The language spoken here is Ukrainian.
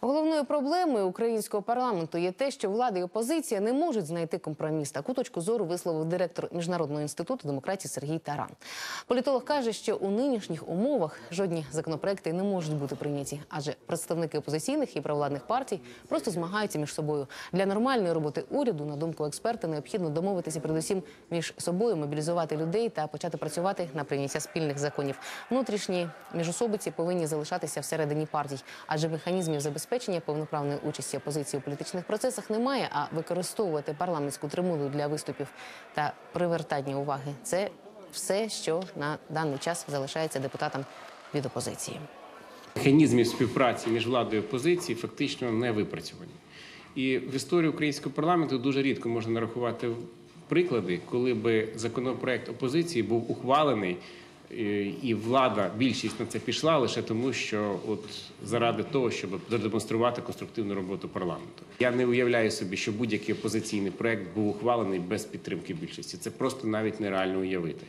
Головною проблемою українського парламенту є те, що влада і опозиція не можуть знайти компроміс. Таку точку зору висловив директор міжнародного інституту демократії Сергій Таран. Політолог каже, що у нинішніх умовах жодні законопроекти не можуть бути прийняті, адже представники опозиційних і провладних партій просто змагаються між собою. Для нормальної роботи уряду, на думку експерта, необхідно домовитися передусім між собою, мобілізувати людей та почати працювати на прийняття спільних законів. Внутрішні міжособиці повинні залишатися всередині партій, адже механізмів забезпечення повноправної участі опозиції у політичних процесах немає. А використовувати парламентську трибуну для виступів та привертання уваги це все, що на даний час залишається депутатам від опозиції. Механізмів співпраці між владою і опозицією фактично не випрацьовані. І в історії українського парламенту дуже рідко можна нарахувати приклади, коли би законопроект опозиції був ухвалений, і влада більшість на це пішла лише тому, що от заради того, щоб продемонструвати конструктивну роботу парламенту. Я не уявляю собі, що будь-який опозиційний проект був ухвалений без підтримки більшості. Це просто навіть нереально уявити.